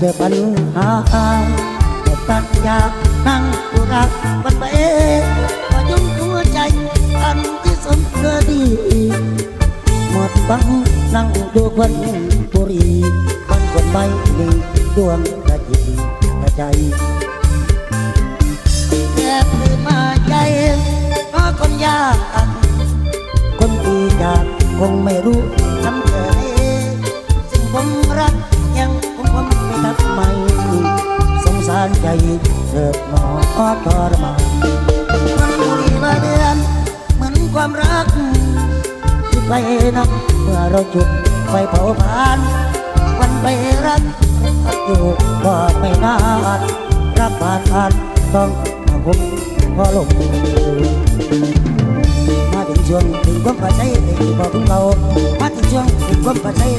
เจอปัญหาแต่ตั้งยากนั่งอุรักมันไปพอยุ่งหัวใจอันที่สมเคยดีหมดบังนั่งดูควันบุรีมันคนไม่มีดวงกระจิตกระใจแค่พื้นมาใจเพราะคนยากคนที่จากคงไม่รู้ทำเกิดสิ่งผมรักยังารใจเกิดหนอทรมานมันบุหรีมาเดือนเหมือนความรักที่ไปนักเมื่อเราจุดไฟเผาผ่านวันไปรักอยู่ก็ไม่นานรักผ่านผ่านต้องมาพบพอลงมาถึงช่วงถึงความปัจจัยที่บอกถึงเรามาถึงช่วงถึงความปัจจัย